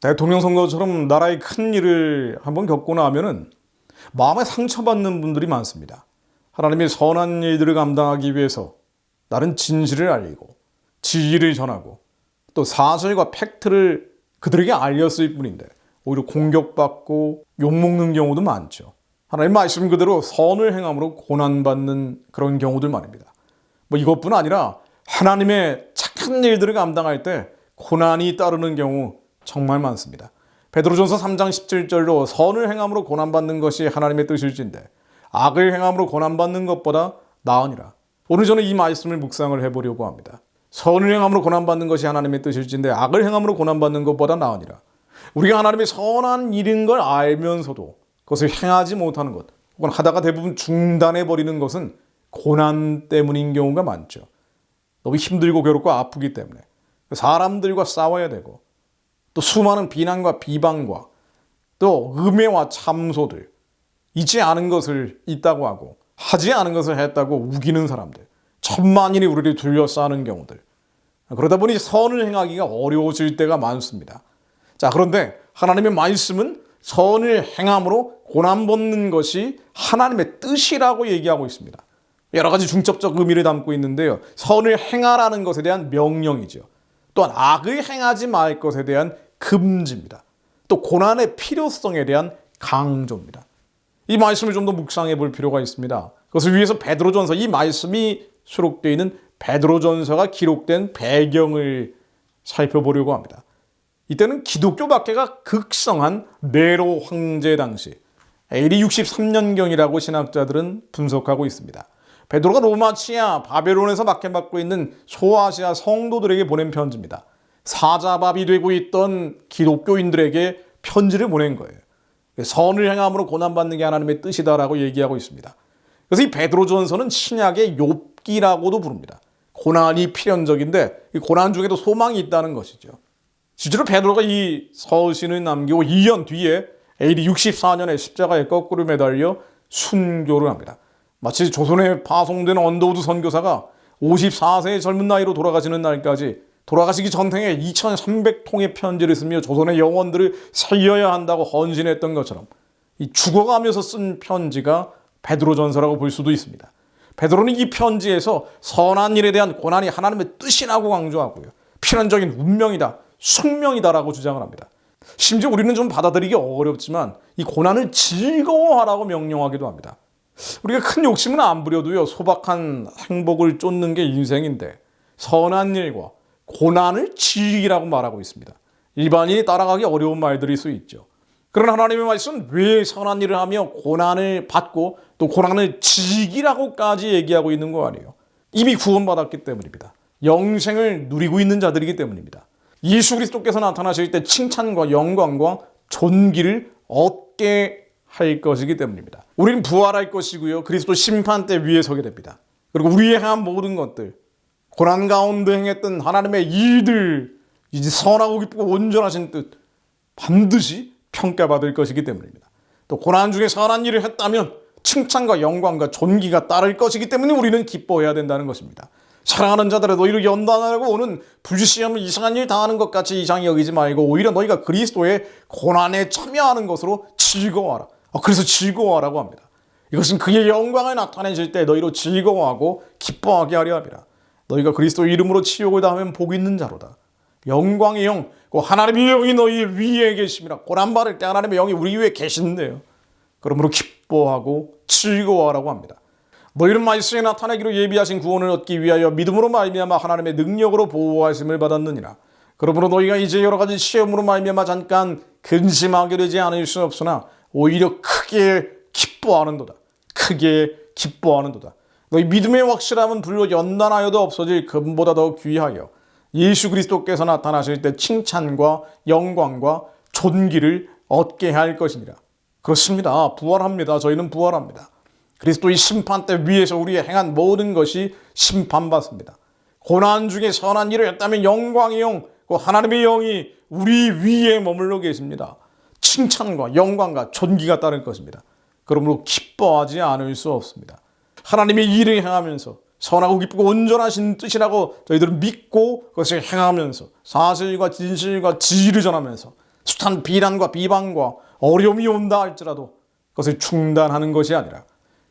대통령 선거처럼 나라의 큰 일을 한번 겪고 나면은 마음에 상처받는 분들이 많습니다. 하나님의 선한 일들을 감당하기 위해서 나는 진실을 알리고 지혜를 전하고 또 사실과 팩트를 그들에게 알렸을 뿐인데 오히려 공격받고 욕먹는 경우도 많죠. 하나님 말씀 그대로 선을 행함으로 고난받는 그런 경우들 말입니다. 뭐 이것뿐 아니라 하나님의 착한 일들을 감당할 때 고난이 따르는 경우 정말 많습니다. 베드로전서 3장 17절로 선을 행함으로 고난받는 것이 하나님의 뜻일진데 악을 행함으로 고난받는 것보다 나으니라. 오늘 저는 이 말씀을 묵상을 해보려고 합니다. 선을 행함으로 고난받는 것이 하나님의 뜻일진데 악을 행함으로 고난받는 것보다 나으니라. 우리가 하나님의 선한 일인 걸 알면서도 그것을 행하지 못하는 것 혹은 하다가 대부분 중단해 버리는 것은 고난 때문인 경우가 많죠. 너무 힘들고 괴롭고 아프기 때문에 사람들과 싸워야 되고 또 수많은 비난과 비방과 또 음해와 참소들 잊지 않은 것을 있다고 하고 하지 않은 것을 했다고 우기는 사람들 천만인이 우리를 둘러싸는 경우들 그러다 보니 선을 행하기가 어려워질 때가 많습니다. 자 그런데 하나님의 말씀은 선을 행함으로 고난받는 것이 하나님의 뜻이라고 얘기하고 있습니다. 여러 가지 중첩적 의미를 담고 있는데요. 선을 행하라는 것에 대한 명령이죠. 또한 악을 행하지 말 것에 대한 금지입니다. 또 고난의 필요성에 대한 강조입니다. 이 말씀을 좀 더 묵상해 볼 필요가 있습니다. 그것을 위해서 베드로전서 이 말씀이 수록되어 있는 베드로전서가 기록된 배경을 살펴보려고 합니다. 이때는 기독교 박해가 극성한 네로 황제 당시 AD 63년경이라고 신학자들은 분석하고 있습니다. 베드로가 로마 치아 바벨론에서 박해받고 있는 소아시아 성도들에게 보낸 편지입니다. 사자밥이 되고 있던 기독교인들에게 편지를 보낸 거예요. 선을 행함으로 고난받는 게 하나님의 뜻이다라고 얘기하고 있습니다. 그래서 이 베드로전서는 신약의 욥기라고도 부릅니다. 고난이 필연적인데 이 고난 중에도 소망이 있다는 것이죠. 실제로 베드로가 이 서신을 남기고 2년 뒤에 AD 64년에 십자가에 거꾸로 매달려 순교를 합니다. 마치 조선에 파송된 언더우드 선교사가 54세의 젊은 나이로 돌아가시는 날까지 돌아가시기 전생에 2300통의 편지를 쓰며 조선의 영혼들을 살려야 한다고 헌신했던 것처럼 이 죽어가면서 쓴 편지가 베드로전서라고 볼 수도 있습니다. 베드로는 이 편지에서 선한 일에 대한 고난이 하나님의 뜻이라고 강조하고요. 필연적인 운명이다, 숙명이다라고 주장을 합니다. 심지어 우리는 좀 받아들이기 어렵지만 이 고난을 즐거워하라고 명령하기도 합니다. 우리가 큰 욕심은 안 부려도요, 소박한 행복을 쫓는 게 인생인데, 선한 일과 고난을 즐기라고 말하고 있습니다. 일반인이 따라가기 어려운 말들일 수 있죠. 그러나 하나님의 말씀은 왜 선한 일을 하며 고난을 받고 또 고난을 즐기라고까지 얘기하고 있는 거 아니에요. 이미 구원받았기 때문입니다. 영생을 누리고 있는 자들이기 때문입니다. 예수 그리스도께서 나타나실 때 칭찬과 영광과 존귀를 얻게 할 것이기 때문입니다. 우리는 부활할 것이고요. 그리스도 심판 때 위에 서게 됩니다. 그리고 우리의 한 모든 것들, 고난 가운데 행했던 하나님의 일들, 이제 선하고 기쁘고 온전하신 뜻, 반드시 평가받을 것이기 때문입니다. 또 고난 중에 선한 일을 했다면 칭찬과 영광과 존귀가 따를 것이기 때문에 우리는 기뻐해야 된다는 것입니다. 사랑하는 자들아 너희를 연단하려고 오는 불시험을 이상한 일 당하는 것 같이 이상히 여기지 말고 오히려 너희가 그리스도의 고난에 참여하는 것으로 즐거워하라. 아, 그래서 즐거워하라고 합니다. 이것은 그의 영광을 나타내실 때 너희로 즐거워하고 기뻐하게 하려 함이라. 너희가 그리스도 이름으로 치욕을 당하면 복 있는 자로다. 영광의 영, 그 하나님의 영이 너희 위에 계심이라. 고난 받을 때 하나님의 영이 우리 위에 계신대요. 그러므로 기뻐하고 즐거워하라고 합니다. 너희는 말씀에 나타내기로 예비하신 구원을 얻기 위하여 믿음으로 말미암아 하나님의 능력으로 보호하심을 받았느니라. 그러므로 너희가 이제 여러 가지 시험으로 말미암아 잠깐 근심하게 되지 않을 수 없으나 오히려 크게 기뻐하는도다. 크게 기뻐하는도다. 너희 믿음의 확실함은 불로 연단하여도 없어질 금보다 더 귀하여 예수 그리스도께서 나타나실 때 칭찬과 영광과 존귀를 얻게 할 것이니라. 그렇습니다. 부활합니다. 저희는 부활합니다. 그리스도의 심판 때 위에서 우리의 행한 모든 것이 심판받습니다. 고난 중에 선한 일을 했다면 영광의 영, 그 하나님의 영이 우리 위에 머물러 계십니다. 칭찬과 영광과 존귀가 따를 것입니다. 그러므로 기뻐하지 않을 수 없습니다. 하나님의 일을 행하면서 선하고 기쁘고 온전하신 뜻이라고 저희들은 믿고 그것을 행하면서 사실과 진실과 지혜를 전하면서 숱한 비난과 비방과 어려움이 온다 할지라도 그것을 중단하는 것이 아니라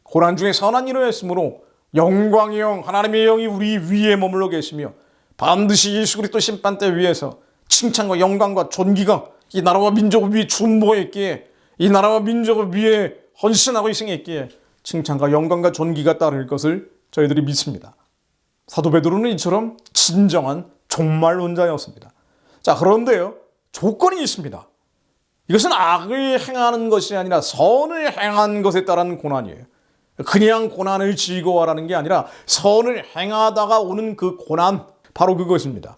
고난 중에 선한 일을 했으므로 영광의 영 하나님의 영이 우리 위에 머물러 계시며 반드시 예수 그리스도 심판대 위에서 칭찬과 영광과 존귀가 이 나라와 민족을 위해 준보했기에 이 나라와 민족을 위해 헌신하고 희생했기에 칭찬과 영광과 존귀가 따를 것을 저희들이 믿습니다. 사도 베드로는 이처럼 진정한 종말론자였습니다. 자, 그런데요. 조건이 있습니다. 이것은 악을 행하는 것이 아니라 선을 행한 것에 따른 고난이에요. 그냥 고난을 즐거워하라는 게 아니라 선을 행하다가 오는 그 고난, 바로 그것입니다.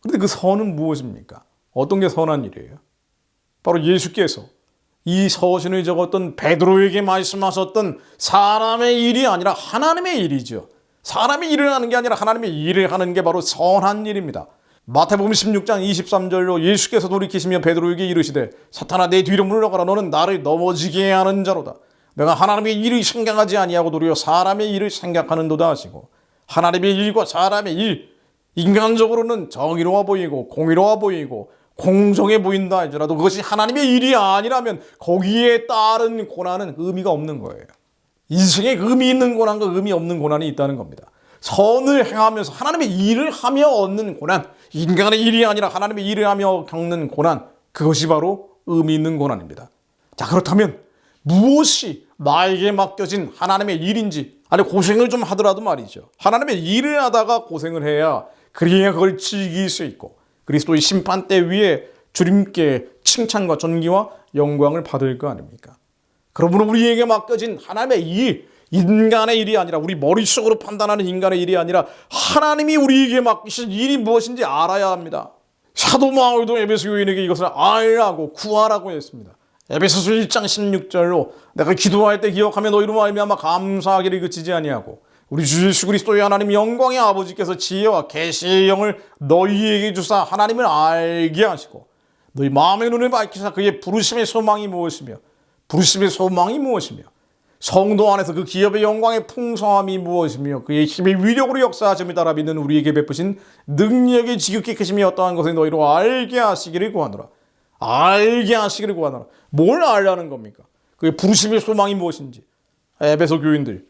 그런데 그 선은 무엇입니까? 어떤 게 선한 일이에요? 바로 예수께서 이 서신을 적었던 베드로에게 말씀하셨던 사람의 일이 아니라 하나님의 일이죠. 사람이 일을 하는 게 아니라 하나님의 일을 하는 게 바로 선한 일입니다. 마태복음 16장 23절로 예수께서 돌이키시며 베드로에게 이르시되 사탄아 내 뒤로 물러가라 너는 나를 넘어지게 하는 자로다. 내가 하나님의 일을 생각하지 아니하고 도리어 사람의 일을 생각하는도다 하시고 하나님의 일과 사람의 일 인간적으로는 정의로워 보이고 공의로워 보이고 공정해 보인다 할지라도 그것이 하나님의 일이 아니라면 거기에 따른 고난은 의미가 없는 거예요. 인생에 의미 있는 고난과 의미 없는 고난이 있다는 겁니다. 선을 행하면서 하나님의 일을 하며 얻는 고난, 인간의 일이 아니라 하나님의 일을 하며 겪는 고난, 그것이 바로 의미 있는 고난입니다. 자, 그렇다면 무엇이 나에게 맡겨진 하나님의 일인지, 아니, 고생을 좀 하더라도 말이죠. 하나님의 일을 하다가 고생을 해야 그래야 그걸 즐길 수 있고, 그리스도의 심판대 위에 주님께 칭찬과 존귀와 영광을 받을 거 아닙니까? 그러므로 우리에게 맡겨진 하나님의 일, 인간의 일이 아니라 우리 머릿속으로 판단하는 인간의 일이 아니라 하나님이 우리에게 맡기신 일이 무엇인지 알아야 합니다. 사도 바울도 에베소 교인에게 이것을 알라고 구하라고 했습니다. 에베소서 1장 16절로 내가 기도할 때 기억하며 너희로 말미암아 감사하기를 그치지 아니하고 우리 주 예수 그리스도의 하나님 영광의 아버지께서 지혜와 계시의 영을 너희에게 주사 하나님을 알게 하시고 너희 마음의 눈을 밝히사 그의 부르심의 소망이 무엇이며 부르심의 소망이 무엇이며 성도 안에서 그 기업의 영광의 풍성함이 무엇이며 그의 힘의 위력으로 역사하심을 따라 믿는 우리에게 베푸신 능력의 지극히 크심이 어떠한 것을 너희로 알게 하시기를 구하노라. 알게 하시기를 구하노라. 뭘 알라는 겁니까? 그의 부르심의 소망이 무엇인지. 에베소 교인들,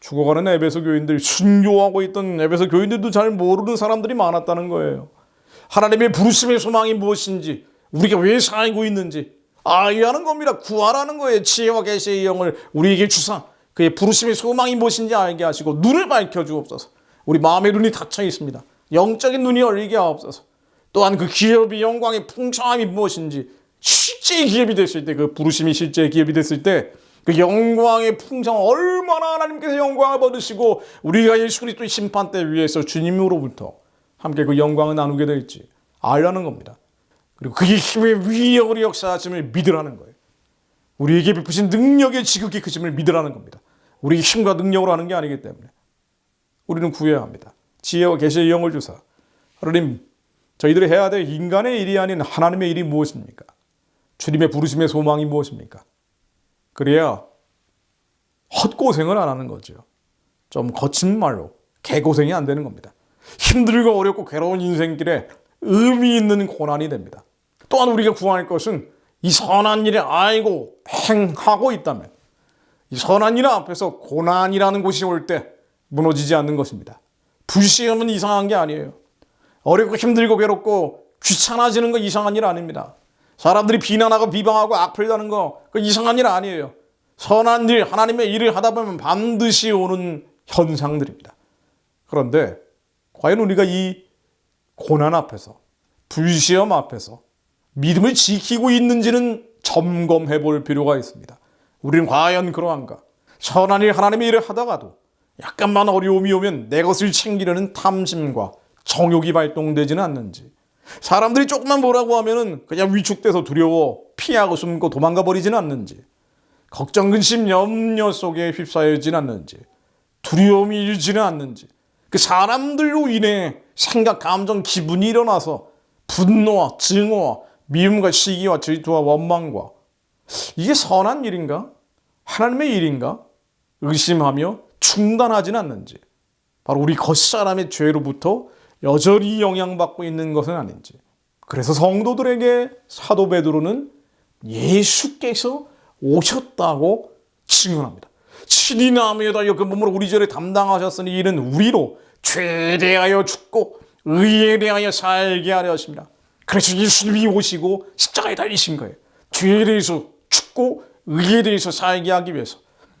죽어가는 에베소 교인들, 순교하고 있던 에베소 교인들도 잘 모르는 사람들이 많았다는 거예요. 하나님의 부르심의 소망이 무엇인지, 우리가 왜 살고 있는지, 알라는 겁니다. 구하라는 거예요. 지혜와 계시의 영을 우리에게 주사 그의 부르심의 소망이 무엇인지 알게 하시고 눈을 밝혀 주옵소서. 우리 마음의 눈이 닫혀 있습니다. 영적인 눈이 열리게 하옵소서. 또한 그 기업의 영광의 풍성함이 무엇인지 실제 기업이 됐을 때 그 부르심이 실제 기업이 됐을 때 그 영광의 풍성 얼마나 하나님께서 영광을 받으시고 우리가 예수 그리스도의 심판대 위에서 주님으로부터 함께 그 영광을 나누게 될지 알라는 겁니다. 그리고 그의 힘의 위력으로 역사하심을 믿으라는 거예요. 우리에게 베푸신 능력의 지극히 크심을 믿으라는 겁니다. 우리 힘과 능력으로 하는 게 아니기 때문에 우리는 구해야 합니다. 지혜와 계시의 영을 주사 하나님 저희들이 해야 될 인간의 일이 아닌 하나님의 일이 무엇입니까? 주님의 부르심의 소망이 무엇입니까? 그래야 헛고생을 안 하는 거죠. 좀 거친 말로 개고생이 안 되는 겁니다. 힘들고 어렵고 괴로운 인생길에 의미 있는 고난이 됩니다. 또한 우리가 구할 것은 이 선한 일을 알고 행하고 있다면 이 선한 일 앞에서 고난이라는 곳이 올 때 무너지지 않는 것입니다. 불시험은 이상한 게 아니에요. 어렵고 힘들고 괴롭고 귀찮아지는 거 이상한 일 아닙니다. 사람들이 비난하고 비방하고 악플다는 거, 그 이상한 일 아니에요. 선한 일, 하나님의 일을 하다 보면 반드시 오는 현상들입니다. 그런데 과연 우리가 이 고난 앞에서, 불시험 앞에서 믿음을 지키고 있는지는 점검해 볼 필요가 있습니다. 우리는 과연 그러한가? 선한 일, 하나님의 일을 하다가도 약간만 어려움이 오면 내 것을 챙기려는 탐심과 정욕이 발동되지는 않는지, 사람들이 조금만 뭐라고 하면은 그냥 위축돼서 두려워 피하고 숨고 도망가 버리지는 않는지 걱정 근심 염려 속에 휩싸여지는 않는지 두려움이 일지는 않는지 그 사람들로 인해 생각 감정 기분이 일어나서 분노와 증오와 미움과 시기와 질투와 원망과 이게 선한 일인가? 하나님의 일인가? 의심하며 중단하지는 않는지 바로 우리 겉사람의 죄로부터 여전히 영향받고 있는 것은 아닌지 그래서 성도들에게 사도 베드로는 예수께서 오셨다고 증언합니다. 친히 나무에다 여 그 몸으로 우리 죄를 담당하셨으니 이는 우리로 죄에 대하여 죽고 의에 대하여 살게 하려 하십니다. 그래서 예수님이 오시고 십자가에 달리신 거예요. 죄에 대해서 죽고 의에 대해서 살게 하기 위해서.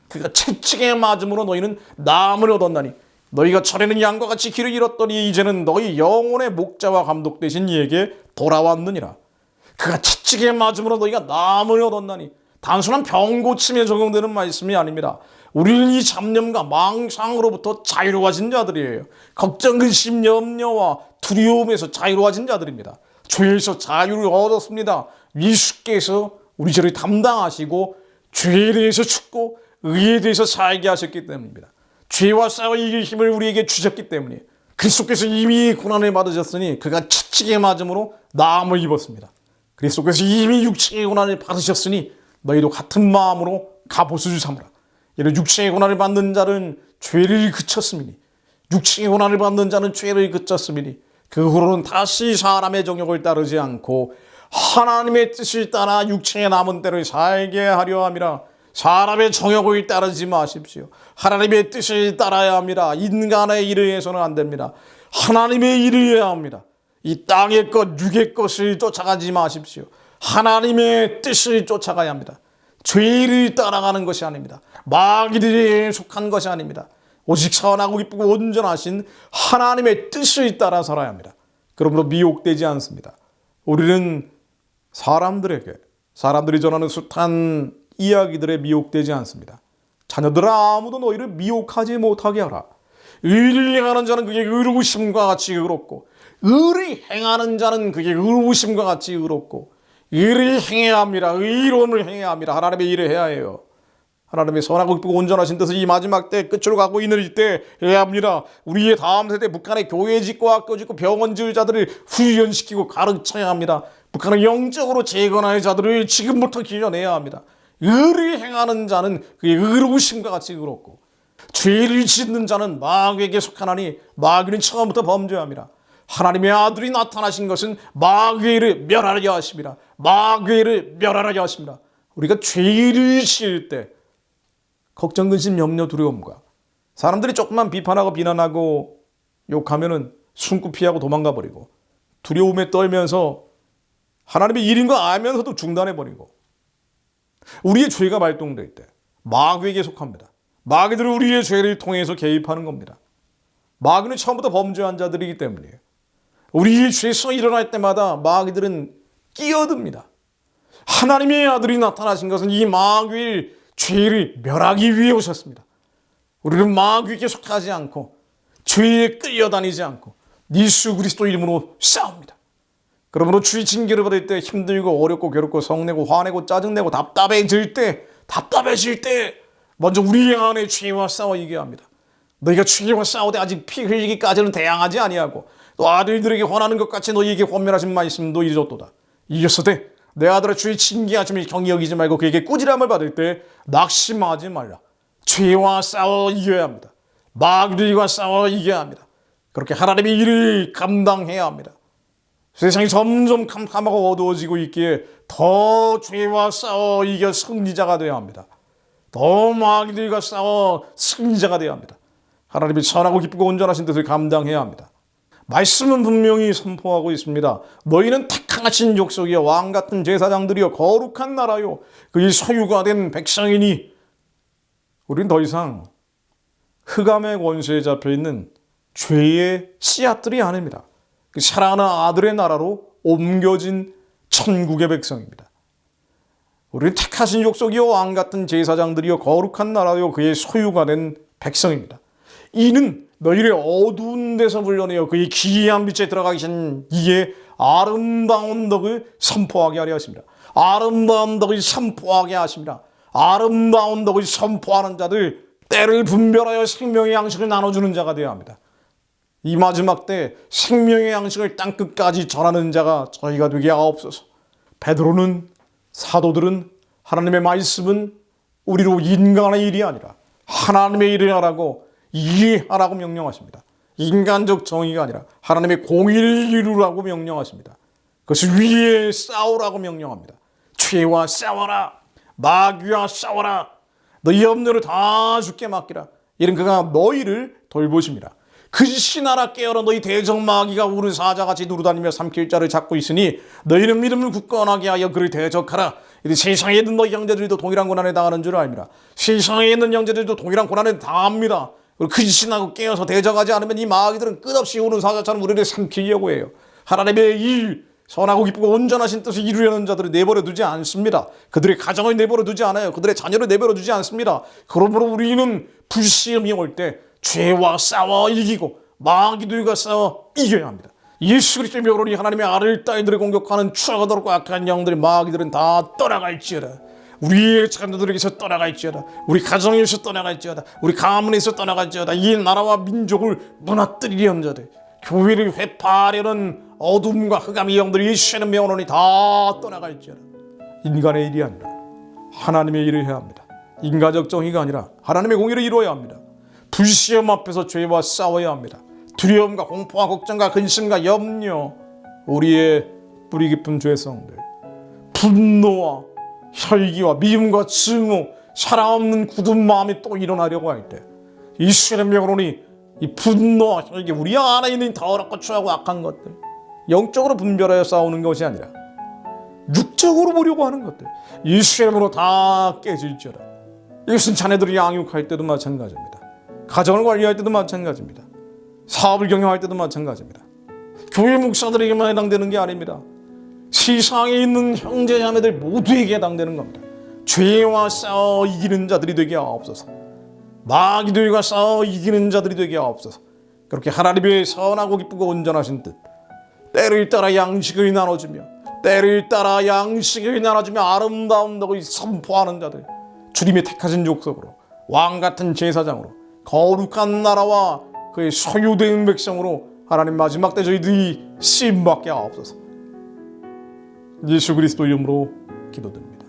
그가 채찍에 맞음으로 너희는 남을 얻었나니 너희가 전에는 양과 같이 길을 잃었더니 이제는 너희 영혼의 목자와 감독 되신 이에게 돌아왔느니라. 그가 채찍에 맞음으로 너희가 남을 얻었나니 단순한 병 고침에 적용되는 말씀이 아닙니다. 우리는 이 잡념과 망상으로부터 자유로워진 자들이에요. 걱정, 근심, 염려와 두려움에서 자유로워진 자들입니다. 죄에서 자유를 얻었습니다. 예수께서 우리 죄를 담당하시고 죄에 대해서 죽고 의에 대해서 살게 하셨기 때문입니다. 죄와 싸워 이길 힘을 우리에게 주셨기 때문에 그리스도께서 이미 고난을 받으셨으니 그가 채찍에 맞음으로 나음을 입었습니다. 그리스도께서 이미 육체의 고난을 받으셨으니 너희도 같은 마음으로 갑옷을 삼으라. 이런 육체의 고난을 받는 자는 죄를 그쳤음이니 육체의 고난을 받는 자는 죄를 그쳤음이니 그 후로는 다시 사람의 정욕을 따르지 않고 하나님의 뜻을 따라 육체의 남은 때를 살게 하려 함이라 사람의 정욕을 따르지 마십시오. 하나님의 뜻을 따라야 합니다. 인간의 일을 해서는 안 됩니다. 하나님의 일을 해야 합니다. 이 땅의 것, 육의 것을 쫓아가지 마십시오. 하나님의 뜻을 쫓아가야 합니다. 죄를 따라가는 것이 아닙니다. 마귀들에 속한 것이 아닙니다. 오직 선하고 기쁘고 온전하신 하나님의 뜻을 따라 살아야 합니다. 그러므로 미혹되지 않습니다. 우리는 사람들에게 사람들이 전하는 숱한 이야기들에 미혹되지 않습니다. 자녀들아 아무도 너희를 미혹하지 못하게 하라. 의를 행하는 자는 그게 의로우심과 같이 의롭고 의를 행하는 자는 그게 의로우심과 같이 의롭고 의를 행해야 합니다. 의로움을 행해야 합니다. 하나님의 일을 해야 해요. 하나님의 선하고 기쁘고 온전하신 뜻을 이 마지막 때 끝으로 가고 있는 때 해야 합니다. 우리의 다음 세대 북한의 교회 짓고 학교 짓고 병원 지을 자들을 훈련시키고 가르쳐야 합니다. 북한을 영적으로 재건할 자들을 지금부터 길러내야 합니다. 의를 행하는 자는 그의 의로우심과 같이 의롭고 죄를 짓는 자는 마귀에게 속하나니 마귀는 처음부터 범죄합니다. 하나님의 아들이 나타나신 것은 마귀를 멸하려 하십니다. 마귀를 멸하려 하십니다. 우리가 죄를 지을 때 걱정, 근심, 염려, 두려움과 사람들이 조금만 비판하고 비난하고 욕하면은 숨고 피하고 도망가 버리고 두려움에 떨면서 하나님의 일인 거 알면서도 중단해 버리고 우리의 죄가 발동될 때 마귀에게 속합니다. 마귀들은 우리의 죄를 통해서 개입하는 겁니다. 마귀는 처음부터 범죄한 자들이기 때문이에요. 우리의 죄가 일어날 때마다 마귀들은 끼어듭니다. 하나님의 아들이 나타나신 것은 이 마귀의 죄를 멸하기 위해 오셨습니다. 우리는 마귀에게 속하지 않고 죄에 끌려다니지 않고 예수 그리스도 이름으로 싸웁니다. 그러므로 주의 징계를 받을 때 힘들고 어렵고 괴롭고 성내고 화내고 짜증내고 답답해질 때 답답해질 때 먼저 우리 안에 죄와 싸워 이겨야 합니다. 너희가 죄와 싸우되 아직 피 흘리기까지는 대항하지 아니하고 또 아들들에게 권하는 것 같이 너희에게 권면하신 말씀도 잊었도다. 이겼으되 내 아들의 주의 징계하심을 경히 여기지 말고 그에게 꾸지람을 받을 때 낙심하지 말라. 죄와 싸워 이겨야 합니다. 마귀들과 싸워 이겨야 합니다. 그렇게 하나님의 일을 감당해야 합니다. 세상이 점점 캄캄하고 어두워지고 있기에 더 죄와 싸워 이겨 승리자가 되어야 합니다. 더 마귀들과 싸워 승리자가 되어야 합니다. 하나님이 선하고 기쁘고 온전하신 뜻을 감당해야 합니다. 말씀은 분명히 선포하고 있습니다. 너희는 택하신 족속이여 왕 같은 제사장들이여 거룩한 나라요 그의 소유가 된 백성이니 우리는 더 이상 흑암의 권세에 잡혀 있는 죄의 씨앗들이 아닙니다. 그 사랑하는 아들의 나라로 옮겨진 천국의 백성입니다. 우리는 택하신 족속이요 왕 같은 제사장들이요 거룩한 나라요 그의 소유가 된 백성입니다. 이는 너희를 어두운 데서 불러내어 그의 기이한 빛에 들어가기 전 이에 아름다운 덕을 선포하게 하려 하십니다. 아름다운 덕을 선포하게 하십니다. 아름다운 덕을 선포하는 자들 때를 분별하여 생명의 양식을 나눠주는 자가 되어야 합니다. 이 마지막 때 생명의 양식을 땅끝까지 전하는 자가 저희가 되게 하옵소서. 베드로는 사도들은 하나님의 말씀은 우리로 인간의 일이 아니라 하나님의 일을 하라고 이해하라고 명령하십니다. 인간적 정의가 아니라 하나님의 공의를 이루라고 명령하십니다. 그것을 위에 싸우라고 명령합니다. 죄와 싸워라. 마귀와 싸워라. 너희 염려를 다 죽게 맡기라. 이런 그가 너희를 돌보십니다. 그 신하라 깨어라 너희 대적 마귀가 우는 사자같이 누르다니며 삼킬 자를 잡고 있으니 너희는 믿음을 굳건하게 하여 그를 대적하라. 이 세상에 있는 너희 형제들도 동일한 고난에 당하는 줄 압니다. 세상에 있는 형제들도 동일한 고난에 당합니다. 그리고 그 신하고 깨어서 대적하지 않으면 이 마귀들은 끝없이 우는 사자처럼 우리를 삼키려고 해요. 하나님의 일 선하고 기쁘고 온전하신 뜻을 이루려는 자들을 내버려 두지 않습니다. 그들의 가정을 내버려 두지 않아요. 그들의 자녀를 내버려 두지 않습니다. 그러므로 우리는 불시험이 올 때 죄와 싸워 이기고 마귀들과 싸워 이겨야 합니다. 예수 그리스도의 명으로 하나님의 아를 딸들을 공격하는 추하더럽고 악한 영들의 마귀들은 다 떠나갈지어다. 우리의 자녀들에게서 떠나갈지어다. 우리 가정에서 떠나갈지어다. 우리 가문에서 떠나갈지어다. 이 나라와 민족을 무너뜨리려는 자들, 교회를 회파하려는 어둠과 흑암의 영들이 예수의 명으로니 다 떠나갈지어다. 인간의 일이 아니라 하나님의 일을 해야 합니다. 인간적 정의가 아니라 하나님의 공의를 이루어야 합니다. 불시험 앞에서 죄와 싸워야 합니다. 두려움과 공포와 걱정과 근심과 염려, 우리의 뿌리 깊은 죄성들, 분노와 혈기와 미움과 증오, 살아없는 굳은 마음이 또 일어나려고 할 때, 이수의 명으로니 이 분노와 혈기, 우리 안에 있는 더럽고 추하고 악한 것들, 영적으로 분별하여 싸우는 것이 아니라 육적으로 보려고 하는 것들, 이름으로 다 깨질지어다. 이것은 자녀들을 양육할 때도 마찬가지입니다. 가정을 관리할 때도 마찬가지입니다. 사업을 경영할 때도 마찬가지입니다. 교회 목사들에게만 해당되는 게 아닙니다. 세상에 있는 형제 자매들 모두에게 해당되는 겁니다. 죄와 싸워 이기는 자들이 되게 하옵소서. 마귀들과 싸워 이기는 자들이 되게 하옵소서. 그렇게 하나님의 선하고 기쁘고 온전하신 뜻 때를 따라 양식을 나눠주며 때를 따라 양식을 나눠주며 아름다운다고 선포하는 자들 주님의 택하신 족속으로 왕 같은 제사장으로 거룩한 나라와 그의 소유된 백성으로 하나님 마지막 때 저희들이 쓰임받게 하옵소서 예수 그리스도 이름으로 기도드립니다.